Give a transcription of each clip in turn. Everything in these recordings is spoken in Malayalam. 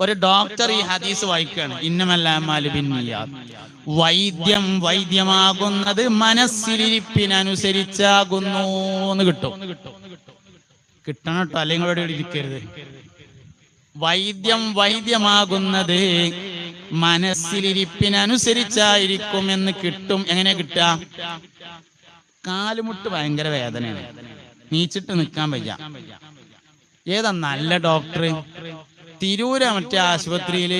ഒരു ഡോക്ടർ ഈ ഹദീസ് വായിക്കുകയാണ്. ഇന്നമല്ലാമാൽ വൈദ്യം വൈദ്യമാകുന്നത് മനസ്സിലിരിപ്പിനനുസരിച്ചാകുന്നു എന്ന് കിട്ടും. കിട്ടണം കേട്ടോ അല്ലെങ്കിൽ ഇരിക്കരുത്. വൈദ്യം വൈദ്യമാകുന്നത് മനസ്സിലിരിപ്പിനനുസരിച്ചായിരിക്കും എന്ന് കിട്ടും. എങ്ങനെ കിട്ടുക? കാലുമുട്ട് ഭയങ്കര വേദനയാണ്. നീച്ചിട്ട് നിൽക്കാൻ വയ്യ. ഏതാ നല്ല ഡോക്ടർ തിരൂര മറ്റേ ആശുപത്രിയിൽ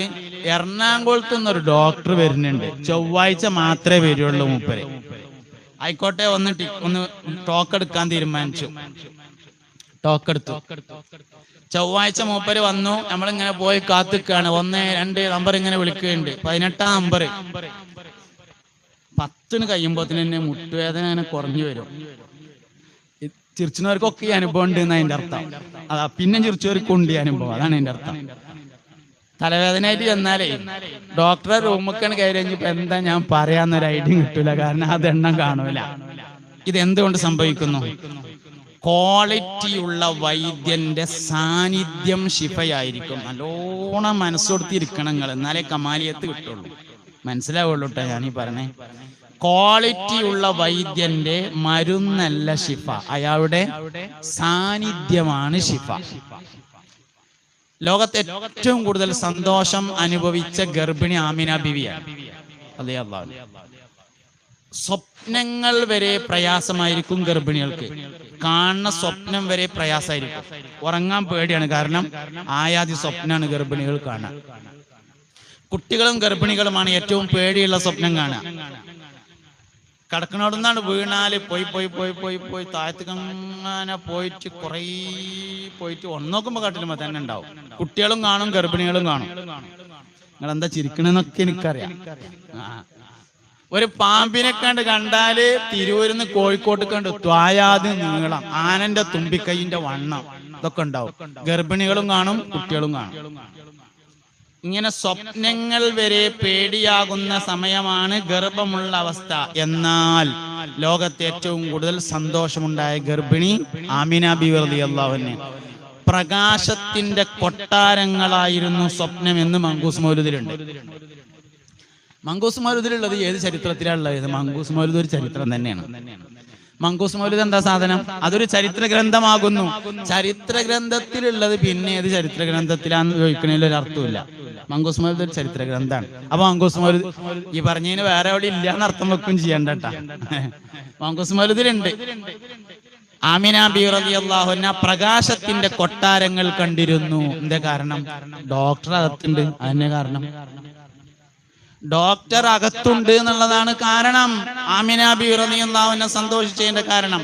എറണാകുളത്ത് നിന്നൊരു ഡോക്ടർ വരുന്നുണ്ട്. ചൊവ്വാഴ്ച മാത്രമേ വരുള്ളൂ മൂപ്പര്. ആയിക്കോട്ടെ ഒന്ന് ഒന്ന് ടോക്ക് എടുക്കാൻ തീരുമാനിച്ചു. ടോക്ക് എടുത്തു. ചൊവ്വാഴ്ച മൂപ്പര് വന്നു. നമ്മളിങ്ങനെ പോയി കാത്തുക്കാണ്. ഒന്ന് രണ്ട് നമ്പർ ഇങ്ങനെ വിളിക്കുന്നുണ്ട്. പതിനെട്ടാം നമ്പർ. പത്തിന് കഴിയുമ്പോത്തിന് തന്നെ മുട്ടുവേദന അങ്ങനെ കുറഞ്ഞു വരും. ചിരിച്ചവർക്കൊക്കെ ഈ അനുഭവം ഉണ്ട് എന്ന് അതിന്റെ അർത്ഥം. അതാ പിന്നെ ചിരിച്ചവർക്കും ഉണ്ട് ഈ അനുഭവം. അതാണ് അതിന്റെ അർത്ഥം. തലവേദനയായിട്ട് ചെന്നാലേ ഡോക്ടറെ റൂമൊക്കെയാണ് കയറി എന്താ ഞാൻ പറയാന്നൊരു ഐഡിയ കിട്ടൂല. കാരണം അത് എണ്ണം കാണൂല. ഇത് എന്തുകൊണ്ട് സംഭവിക്കുന്നു? ക്വാളിറ്റിയുള്ള വൈദ്യന്റെ സാന്നിധ്യം ശിഫയായിരിക്കും. നല്ലോണം മനസ്സൊടുത്തിരിക്കണം നിങ്ങൾ. എന്നാലേ കമാലിയത്ത് കിട്ടുള്ളൂ. മനസ്സിലാവുള്ളൂ കേട്ടോ ഞാനീ പറഞ്ഞേ. ക്വാളിറ്റി ഉള്ള വൈദ്യന്റെ മരുന്നല്ല ശിഫ. അയാളുടെ സാന്നിധ്യമാണ് ശിഫ. ലോകത്തെ ഏറ്റവും കൂടുതൽ സന്തോഷം അനുഭവിച്ച ഗർഭിണി ആമിന ബിവിയാണ്. അതെ അള്ളാഹു. സ്വപ്നങ്ങൾ വരെ പ്രയാസമായിരിക്കും ഗർഭിണികൾക്ക്. കാണുന്ന സ്വപ്നം വരെ പ്രയാസമായിരിക്കും. ഉറങ്ങാൻ പേടിയാണ്. കാരണം ആയാതി സ്വപ്നമാണ് ഗർഭിണികൾ കാണുക. കുട്ടികളും ഗർഭിണികളുമാണ് ഏറ്റവും പേടിയുള്ള സ്വപ്നം കാണുക. കിടക്കണോടുന്നാണ് വീണാൽ പോയി പോയി പോയി പോയി പോയി. താഴത്തേക്കങ്ങനെ പോയിട്ട് കുറേ പോയിട്ട് ഒന്നോക്കുമ്പോ കാട്ടിലുമ്പോ തന്നെ ഉണ്ടാവും. കുട്ടികളും കാണും ഗർഭിണികളും കാണും. നിങ്ങൾ എന്താ ചിരിക്കണെന്നൊക്കെ എനിക്കറിയാം. ഒരു പാമ്പിനെ കണ്ട് കണ്ടാൽ തിരൂരിന്ന് കോഴിക്കോട്ട് കണ്ട് ത്വായാതി നീളം ആനന്റെ തുമ്പിക്കൈന്റെ വണ്ണം ഇതൊക്കെ ഉണ്ടാവും. ഗർഭിണികളും കാണും കുട്ടികളും കാണും. ഇങ്ങനെ സ്വപ്നങ്ങൾ വരെ പേടിയാകുന്ന സമയമാണ് ഗർഭമുള്ള അവസ്ഥ. എന്നാൽ ലോകത്തെ ഏറ്റവും കൂടുതൽ സന്തോഷമുണ്ടായ ഗർഭിണി ആമിന ബിവർദി പ്രകാശത്തിന്റെ കൊട്ടാരങ്ങളായിരുന്നു സ്വപ്നം എന്ന് മങ്കൂസ് മൗലുദിലുണ്ട്. മങ്കൂസ് മൗലുദിലുള്ളത് ഏത് ചരിത്രത്തിലാണുള്ളത്? മങ്കൂസ് മൗലുദ് ഒരു ചരിത്രം തന്നെയാണ്. മങ്കൂസ് മൗലുദ് എന്താ സാധനം? അതൊരു ചരിത്ര ഗ്രന്ഥമാകുന്നു ചരിത്ര ഗ്രന്ഥത്തിലുള്ളത് പിന്നെ ഏത് ചരിത്ര ഗ്രന്ഥത്തിലാന്ന് അർത്ഥമില്ല മങ്കൂസ് ഒരു ചരിത്ര ഗ്രന്ഥമാണ് അപ്പൊ മങ്കൂസ് ഈ പറഞ്ഞതിന് വേറെ എവിടെ ഇല്ല എന്ന് അർത്ഥം വെക്കും ചെയ്യണ്ട മങ്കൂസ് ആമിന പ്രകാശത്തിന്റെ കൊട്ടാരങ്ങൾ കണ്ടിരുന്നു. എന്താ കാരണം? ഡോക്ടർ അകത്തുണ്ട്. അതിന്റെ കാരണം? ഡോക്ടർ അകത്തുണ്ട് എന്നുള്ളതാണ് കാരണം. ആമിന ബി സന്തോഷിച്ചതിന്റെ കാരണം.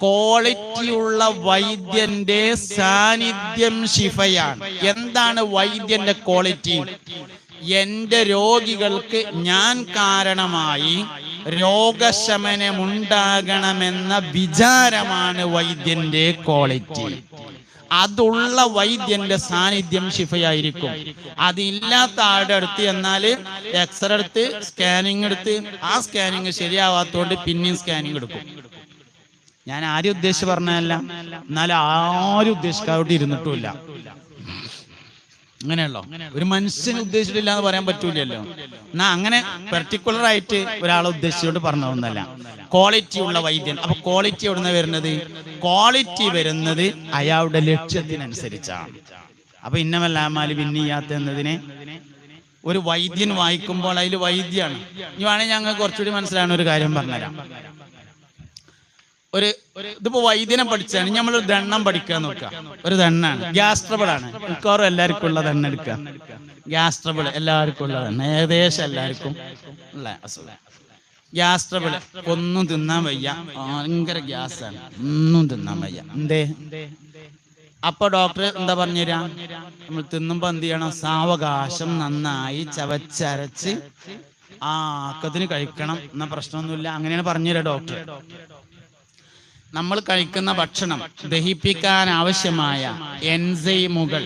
ക്വാളിറ്റി ഉള്ള വൈദ്യന്റെ സാന്നിധ്യം ശിഫയാണ്. എന്താണ് വൈദ്യന്റെ ക്വാളിറ്റി എന്റെ രോഗികൾക്ക് ഞാൻ കാരണമായി രോഗശമനമുണ്ടാകണമെന്ന വിചാരമാണ് വൈദ്യന്റെ ക്വാളിറ്റി അതുള്ള വൈദ്യന്റെ സാന്നിധ്യം ശിഫയായിരിക്കും. അതില്ലാത്ത ആളുടെ അടുത്ത് എന്നാൽ എക്സ്റേ എടുത്ത് സ്കാനിങ് എടുത്ത് ആ സ്കാനിങ് ശരിയാവാത്തോണ്ട് പിന്നെയും സ്കാനിങ് എടുക്കും. ഞാൻ ആരും ഉദ്ദേശിച്ച് പറഞ്ഞതല്ല. എന്നാലും ആരും ഉദ്ദേശിക്കാതെ ഇരുന്നിട്ടുമില്ല. അങ്ങനെയല്ലോ ഒരു മനുഷ്യനെ ഉദ്ദേശിച്ചിട്ടില്ല എന്ന് പറയാൻ പറ്റൂലല്ലോ. എന്നാ അങ്ങനെ പെർട്ടിക്കുലർ ആയിട്ട് ഒരാളെ ഉദ്ദേശിച്ചുകൊണ്ട് പറഞ്ഞതൊന്നല്ല. ക്വാളിറ്റി ഉള്ള വൈദ്യൻ. അപ്പൊ ക്വാളിറ്റി എവിടുന്ന വരുന്നത്? ക്വാളിറ്റി വരുന്നത് അയാളുടെ ലക്ഷ്യത്തിനനുസരിച്ചാണ്. അപ്പൊ ഇന്നമല്ലാമാൽ പിന്നിയാത്ത എന്നതിനെ ഒരു വൈദ്യൻ വായിക്കുമ്പോൾ അതിൽ വൈദ്യാണ്. ഇനി വേണമെങ്കിൽ ഞങ്ങൾ കുറച്ചുകൂടി മനസ്സിലാവുന്ന ഒരു കാര്യം പറഞ്ഞുതരാം. ഒരു ഇതിപ്പോ വൈദ്യനം പഠിച്ചാണ് നമ്മൾ ഒരു ദണ്ണം പഠിക്കാൻ നോക്കുക. ഒരു ദണ്ണാണ്. ഗ്യാസ് ആണ്. മിക്കവാറും എല്ലാവർക്കും ഉള്ള ദണ്ണ എടുക്കുക. ഗ്യാസ് ട്രബിൾ എല്ലാവർക്കും ഉള്ള ദണ്ണ. ഏകദേശം എല്ലാവർക്കും ഉള്ള അസുഖം. ഗ്യാസ് ട്രബിൾ ഒന്നും തിന്നാൻ വയ്യ. ഭയങ്കര ഗ്യാസ് ആണ്. ഒന്നും തിന്നാൻ വയ്യ. എന്തേ? അപ്പൊ ഡോക്ടർ എന്താ പറഞ്ഞുതരാ നമ്മൾ തിന്നുമ്പോ എന്ത് ചെയ്യണം? സാവകാശം നന്നായി ചവച്ചരച്ച് ആ ആക്കത്തിന് കഴിക്കണം. എന്ന പ്രശ്നമൊന്നുമില്ല. അങ്ങനെയാണ് പറഞ്ഞുതരാ ഡോക്ടർ നമ്മൾ കഴിക്കുന്ന ഭക്ഷണം ദഹിപ്പിക്കാൻ ആവശ്യമായ എൻസൈമുകൾ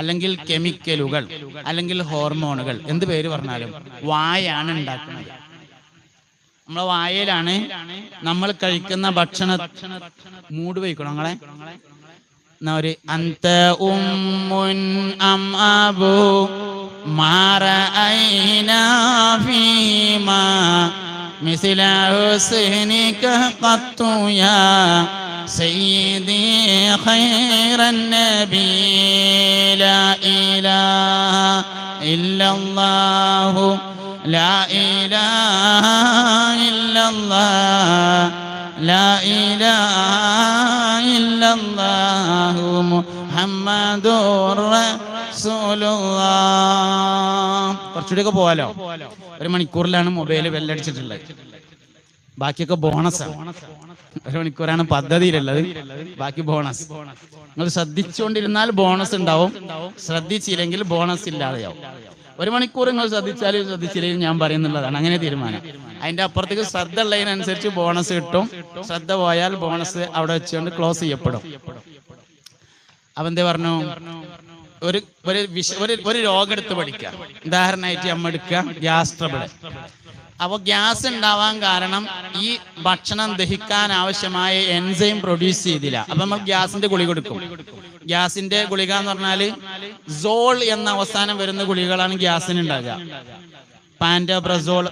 അല്ലെങ്കിൽ കെമിക്കലുകൾ അല്ലെങ്കിൽ ഹോർമോണുകൾ. എന്ത് പേര് പറഞ്ഞാലും വായാണ് ഉണ്ടാക്കുന്നത്. നമ്മളെ വായയിലാണ് നമ്മൾ കഴിക്കുന്ന ഭക്ഷണ മൂട് വയ്ക്കണം എന്നാ ഒരു അന്ത ഉമ്മുൻ അം അബു മാറഅയ്നാ ഫീമാ مثل حسنك قط يا سيدي خير النبي. لا إله إلا الله. لا إله إلا الله. لا إله إلا الله. محمد رسول الله. കുറച്ചുകൂടിയൊക്കെ പോവാലോ? ഒരു മണിക്കൂറിലാണ് മൊബൈൽ വെല്ലടിച്ചിട്ടുള്ളത് ബാക്കിയൊക്കെ ബോണസ്. ഒരു മണിക്കൂറാണ് പദ്ധതിയിലുള്ളത്. ബാക്കി ബോണസ്. നിങ്ങൾ ശ്രദ്ധിച്ചുകൊണ്ടിരുന്നാൽ ബോണസ് ഉണ്ടാവും. ശ്രദ്ധിച്ചില്ലെങ്കിൽ ബോണസ് ഇല്ലാതെയാവും. ഒരു മണിക്കൂർ നിങ്ങൾ ശ്രദ്ധിച്ചാലും ശ്രദ്ധിച്ചില്ലെങ്കിൽ ഞാൻ പറയുന്നുള്ളതാണ്. അങ്ങനെ തീരുമാനം. അതിന്റെ അപ്പുറത്തേക്ക് ശ്രദ്ധ ഉള്ളതിനനുസരിച്ച് ബോണസ് കിട്ടും. ശ്രദ്ധ പോയാൽ ബോണസ് അവിടെ വെച്ചുകൊണ്ട് ക്ലോസ് ചെയ്യപ്പെടും. അവൻ പറഞ്ഞു? ഒരു ഒരു വിഷ ഒരു ഒരു രോഗം എടുത്ത് പഠിക്കുക. ഉദാഹരണമായിട്ട് നമ്മൾ എടുക്കുക ഗ്യാസ് ട്രബിൾ അപ്പോൾ ഗ്യാസ് ഉണ്ടാവാൻ കാരണം ഈ ഭക്ഷണം ദഹിക്കാൻ ആവശ്യമായ എൻസൈം പ്രൊഡ്യൂസ് ചെയ്തില്ല. അപ്പൊ നമ്മൾ ഗ്യാസിന്റെ ഗുളിക കൊടുക്കും ഗ്യാസിന്റെ ഗുളിക എന്ന് പറഞ്ഞാൽ സോൾ എന്ന അവസാനം വരുന്ന ഗുളികളാണ് ഗ്യാസിന് ഉണ്ടാകുക. പാൻഡബ്രസോൾ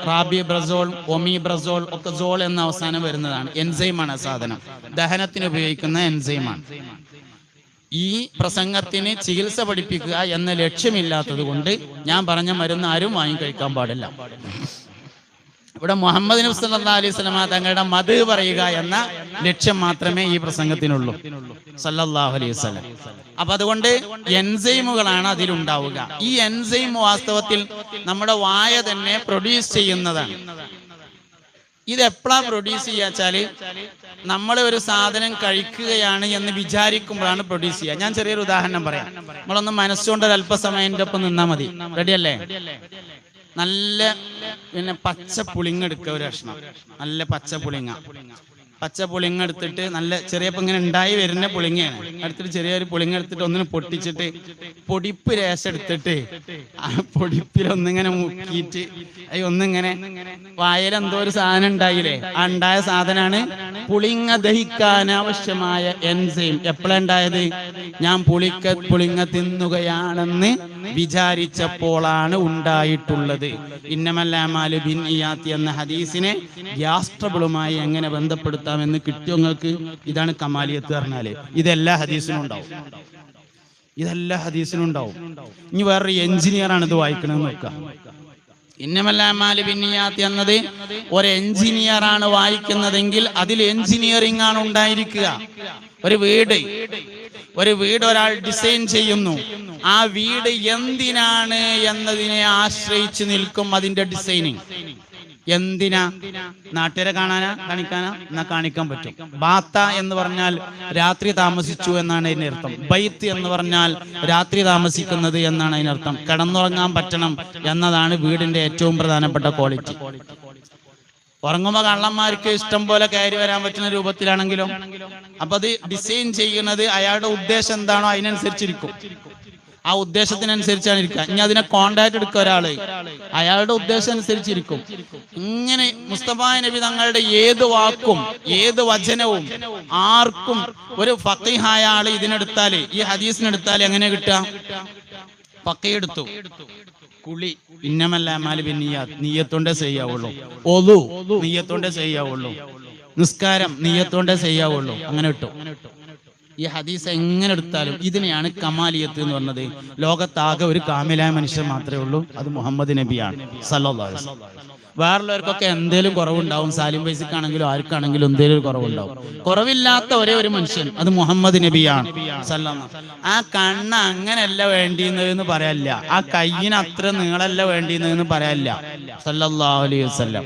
ഒമി ബ്രസോൾ ഒക്കെ സോൾ എന്ന അവസാനം വരുന്നതാണ്. എൻസൈമാണ് സാധനം. ദഹനത്തിന് ഉപയോഗിക്കുന്ന എൻസൈമാണ്. ഈ പ്രസംഗത്തിന് ചികിത്സ പഠിപ്പിക്കുക എന്ന ലക്ഷ്യമില്ലാത്തത് കൊണ്ട് ഞാൻ പറഞ്ഞ മരുന്ന് ആരും വാങ്ങിക്കഴിക്കാൻ പാടില്ല. ഇവിടെ മുഹമ്മദ് നബി അലൈഹി വസല്ലമ തങ്ങളുടെ മത് പറയുക എന്ന ലക്ഷ്യം മാത്രമേ ഈ പ്രസംഗത്തിനുള്ളൂ. സല്ലല്ലാഹു അലൈഹി വസല്ലം. അപ്പൊ അതുകൊണ്ട് എൻസൈമുകളാണ് അതിലുണ്ടാവുക. ഈ എൻസൈം വാസ്തവത്തിൽ നമ്മുടെ വായ തന്നെ പ്രൊഡ്യൂസ് ചെയ്യുന്നതാണ്. ഇത് എപ്പോഴാണ് പ്രൊഡ്യൂസ് ചെയ്യാച്ചാൽ നമ്മൾ ഒരു സാധനം കഴിക്കുകയാണ് എന്ന് വിചാരിക്കുമ്പോഴാണ് പ്രൊഡ്യൂസ് ചെയ്യുക ഞാൻ ചെറിയൊരു ഉദാഹരണം പറയാം. നമ്മളൊന്ന് മനസ്സുകൊണ്ട് ഒരു അല്പസമയം എന്റെ ഒപ്പം നിന്നാൽ മതി. റെഡിയല്ലേ നല്ല പിന്നെ പച്ച പുളിങ്ങ എടുക്കുക ഒരു കഷ്ണം. നല്ല പച്ച പുളിങ്ങ. പച്ച പുളിങ്ങ എടുത്തിട്ട് നല്ല ചെറിയ ഇങ്ങനെ ഉണ്ടായി വരുന്ന പുളിങ്ങയാണ് എടുത്തിട്ട് ചെറിയൊരു പുളിങ്ങ എടുത്തിട്ട് ഒന്നിനെ പൊട്ടിച്ചിട്ട് പൊടിപ്പ് രേശ എടുത്തിട്ട് ആ പൊടിപ്പിൽ ഒന്നിങ്ങനെ മുക്കിയിട്ട് അയ്യ ഒന്നിങ്ങനെ വായൽ ഒരു സാധനം ഉണ്ടായില്ലേ? ആ ഉണ്ടായ സാധനമാണ് പുളിങ്ങ ദഹിക്കാൻ ആവശ്യമായ എൻസൈം എപ്പോഴുണ്ടായത് ഞാൻ പുളിക്ക പുളിങ്ങ തിന്നുകയാണെന്ന് വിചാരിച്ചപ്പോളാണ് ഉണ്ടായിട്ടുള്ളത്. ഇന്നമല്ലാമാലു ബിൻ ഇയാത്തി എന്ന ഹദീസിനെ ഗ്യാസ് ട്രബിളുമായി എന്ന് ബന്ധപ്പെടുത്താമെന്ന് കിട്ടിയവങ്ങൾക്ക് ഇതാണ് കമാലിയത്ത് പറഞ്ഞാൽ. ഇതെല്ലാ ഹദീസിനും ഉണ്ടാവും. ഇതെല്ലാ ഹദീസിനും ഉണ്ടാവും. ഇനി വേറൊരു എഞ്ചിനീയർ ആണ് ഇത് വായിക്കണമെന്ന് നോക്കാം ഇന്നമല്ലാമാൽ എന്നത് ഒരു എഞ്ചിനീയർ ആണ് വായിക്കുന്നതെങ്കിൽ അതിൽ എഞ്ചിനീയറിംഗ് ആണ് ഉണ്ടായിരിക്കുക. ഒരു വീട്. ഒരു വീട് ഒരാൾ ഡിസൈൻ ചെയ്യുന്നു. ആ വീട് എന്തിനാണ് എന്നതിനെ ആശ്രയിച്ച് നിൽക്കും അതിന്റെ ഡിസൈനിങ്. എന്തിനാ? നാട്ടുകാരെ കാണാനാ? കാണിക്കാനാ? എന്നാ കാണിക്കാൻ പറ്റും. ബാത്ത എന്ന് പറഞ്ഞാൽ രാത്രി താമസിച്ചു എന്നാണ് അതിനർത്ഥം ബൈത്ത് എന്ന് പറഞ്ഞാൽ രാത്രി താമസിക്കുന്നത് എന്നാണ് അതിനർത്ഥം കിടന്നുറങ്ങാൻ പറ്റണം എന്നതാണ് വീടിന്റെ ഏറ്റവും പ്രധാനപ്പെട്ട ക്വാളിറ്റി. ഉറങ്ങുമ്പോ കള്ളന്മാർക്ക് ഇഷ്ടം പോലെ കയറി വരാൻ പറ്റുന്ന രൂപത്തിലാണെങ്കിലും അപ്പൊ അത് ഡിസൈൻ ചെയ്യുന്നത് അയാളുടെ ഉദ്ദേശം എന്താണോ അതിനനുസരിച്ചിരിക്കും. ആ ഉദ്ദേശത്തിനനുസരിച്ചാണ് ഇരിക്കുക. ഇനി അതിനെ കോണ്ടാക്ട് എടുക്കുക ഒരാൾ. അയാളുടെ ഉദ്ദേശം അനുസരിച്ചിരിക്കും ഇങ്ങനെ മുസ്തഫ നബി തങ്ങളുടെ ഏത് വാക്കും ഏത് വചനവും ആർക്കും ഒരു ഫക്കീഹായ ആൾ ഇതിനെടുത്താൽ ഈ ഹദീസിനെടുത്താൽ എങ്ങനെ കിട്ടുക? പക്കയെടുത്തു കുളി ഇന്നമല്ലാമാൽ പിന്നെ നീയത്തോണ്ടേ ചെയ്യാവുള്ളൂ ഒതു നീയത്തോണ്ടേ ചെയ്യാവുള്ളൂ നിസ്കാരം നീയത്തോണ്ടേ ചെയ്യാവുള്ളൂ അങ്ങനെ ഇട്ടു. ഈ ഹദീസ് എങ്ങനെ എടുത്താലും ഇതിനെയാണ് കമാലിയത്ത് എന്ന് പറഞ്ഞത്. ലോകത്താകെ ഒരു കാമിലായ മനുഷ്യൻ മാത്രമേ ഉള്ളൂ. അത് മുഹമ്മദ് നബിയാണ്. വസല്ലം. വേറുള്ളവർക്കൊക്കെ എന്തേലും കുറവുണ്ടാവും. സാലിം ബൈസിക്കാണെങ്കിലും ആർക്കാണെങ്കിലും എന്തേലും ഒരു കുറവുണ്ടാവും. കുറവില്ലാത്ത ഒരേ ഒരു മനുഷ്യൻ അത് മുഹമ്മദ് നബിയാണ്. വസല്ലം. ആ കണ്ണ് അങ്ങനെയല്ല വേണ്ടിയെന്ന് പറയല്ല. ആ കയ്യിന് അത്ര നീളല്ല വേണ്ടിയെന്ന് പറയല്ല. സല്ലല്ലാഹു അലൈഹി വസല്ലം.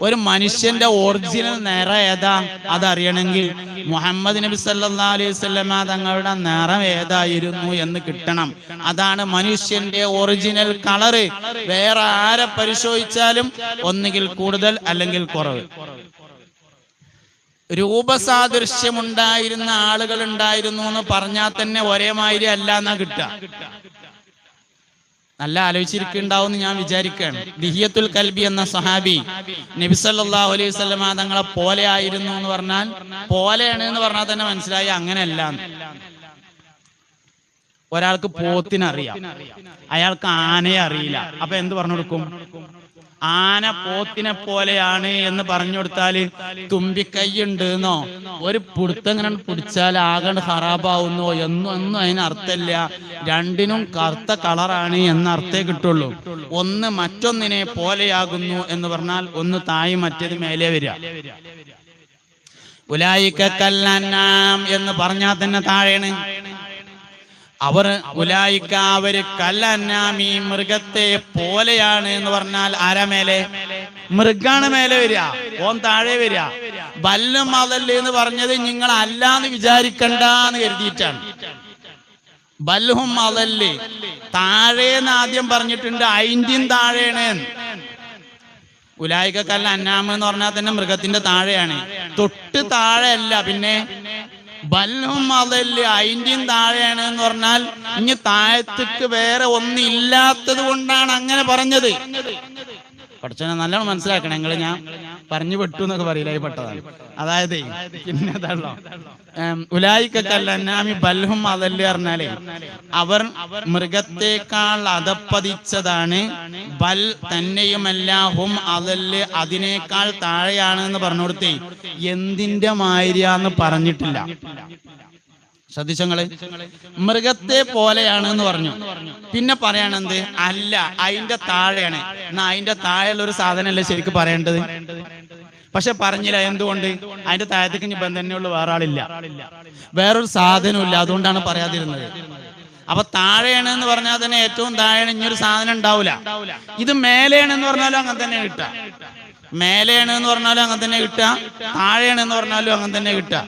ഒരു മനുഷ്യന്റെ ഒറിജിനൽ നിറ ഏതാ? അതറിയണമെങ്കിൽ മുഹമ്മദ് നബി സല്ലല്ലാഹു അലൈഹി വസല്ലമ തങ്ങളുടെ നിറം ഏതായിരുന്നു എന്ന് കിട്ടണം. അതാണ് മനുഷ്യന്റെ ഒറിജിനൽ കളറ്. വേറെ ആരെ പരിശോധിച്ചാലും ഒന്നുകിൽ കൂടുതൽ അല്ലെങ്കിൽ കുറവ്. രൂപസാദൃശ്യമുണ്ടായിരുന്ന ആളുകൾ ഉണ്ടായിരുന്നു എന്ന് പറഞ്ഞാൽ തന്നെ ഒരേ മാതിരി അല്ല എന്നാ കിട്ടുക. നല്ല ആലോചിച്ചിരിക്കുണ്ടാവും ഞാൻ വിചാരിക്കുകയാണ്. ദിഹിയത്തുൽ കൽബി എന്ന സഹാബി നബി സല്ലല്ലാഹു അലൈഹി തങ്ങളെ പോലെ ആയിരുന്നു എന്ന് പറഞ്ഞാൽ പോലെയാണ് എന്ന് പറഞ്ഞാൽ തന്നെ മനസ്സിലായി അങ്ങനെയല്ല. ഒരാൾക്ക് പോത്തിനറിയാം. അയാൾക്ക് ആനയെ അറിയില്ല. അപ്പൊ എന്ത് പറഞ്ഞു കൊടുക്കും? ആന പോത്തിനെ പോലെയാണ് എന്ന് പറഞ്ഞു കൊടുത്താൽ തുമ്പിക്കൈയുണ്ട് എന്നോ ഒരു പുടുത്തങ്ങനെ പിടിച്ചാൽ ആകെ ഹറാബാവുന്നോ എന്നും ഒന്നും അതിന് അർത്ഥമില്ല. രണ്ടിനും കറുത്ത കളറാണ് എന്ന അർത്ഥേ കിട്ടുള്ളൂ. ഒന്ന് മറ്റൊന്നിനെ പോലെയാകുന്നു എന്ന് പറഞ്ഞാൽ ഒന്ന് തായി മറ്റേത് മേലെ വരിക. ഉലായിക്കല്ലാം എന്ന് പറഞ്ഞാൽ തന്നെ താഴെയാണ്. അവർ ഉലായിക്ക അവർ കല്ലന്നാമി മൃഗത്തെ പോലെയാണ് എന്ന് പറഞ്ഞാൽ ആരാ മേലെ? മൃഗാണ് മേലെ വരിക. ഓൻ താഴെ വരിക. ബല്ലും അതല്ലേ എന്ന് പറഞ്ഞത് നിങ്ങൾ അല്ലാന്ന് വിചാരിക്കണ്ട എന്ന് കരുതിയിട്ടാണ്. ബല്ലുഹും അതല്ലേ? താഴേന്ന് ആദ്യം പറഞ്ഞിട്ടുണ്ട് ഐന്ത്യം താഴെയാണ്. എന്ന്. ഉലായിക്കല്ല അന്നാമ എന്ന് പറഞ്ഞാൽ തന്നെ മൃഗത്തിന്റെ താഴെയാണ്. തൊട്ട് താഴെയല്ല പിന്നെ ബല്ലും അതല്ല അതിന്റെയും താഴെയാണ് എന്ന് പറഞ്ഞാൽ ഇനി താഴത്തേക്ക് വേറെ ഒന്നില്ലാത്തത് കൊണ്ടാണ് അങ്ങനെ പറഞ്ഞത്. പഠിച്ചനെ നല്ലോണം മനസ്സിലാക്കണം. നിങ്ങൾ ഞാൻ പറഞ്ഞു പെട്ടു എന്നൊക്കെ പറയില്ല? പെട്ടതാണ്. അതായത് പിന്നെ ഉലായിക്കല്ലാമി ബൽഹും അതല്ല പറഞ്ഞാലേ അവർ മൃഗത്തെക്കാൾ അതപ്പതിച്ചതാണ് ബൽ തന്നെയുമല്ല ഹും അതൽ അതിനേക്കാൾ താഴെയാണ് എന്ന് പറഞ്ഞു കൊടുത്തേ എന്തിന്റെ മാതിരിയാന്ന് പറഞ്ഞിട്ടില്ല. ശ്രദ്ധിച്ചങ്ങൾ മൃഗത്തെ പോലെയാണ് എന്ന് പറഞ്ഞു. പിന്നെ പറയണെന്ത് അല്ല അതിന്റെ താഴെയാണ്. എന്നാ അതിന്റെ താഴെയുള്ള ഒരു സാധനമല്ലേ ശരിക്കും പറയേണ്ടത്? പക്ഷെ പറഞ്ഞില്ല എന്തുകൊണ്ട്? അതിന്റെ താഴത്തേക്ക് ഇനി ബന്ധം തന്നെയുള്ള വേറെ ആളില്ല. വേറൊരു സാധനമില്ല അതുകൊണ്ടാണ് പറയാതിരുന്നത്. അപ്പൊ താഴെയാണ് എന്ന് പറഞ്ഞാൽ തന്നെ ഏറ്റവും താഴെയാണ് ഇനിയൊരു സാധനം ഉണ്ടാവില്ല ഇത് മേലെയാണ് എന്ന് പറഞ്ഞാലും അങ്ങനെ തന്നെ കിട്ടുക. മേലെയാണ് എന്ന് പറഞ്ഞാലും അങ്ങനെ തന്നെ കിട്ടുക. താഴെയാണ് എന്ന് പറഞ്ഞാലും അങ്ങനെ തന്നെ കിട്ടുക.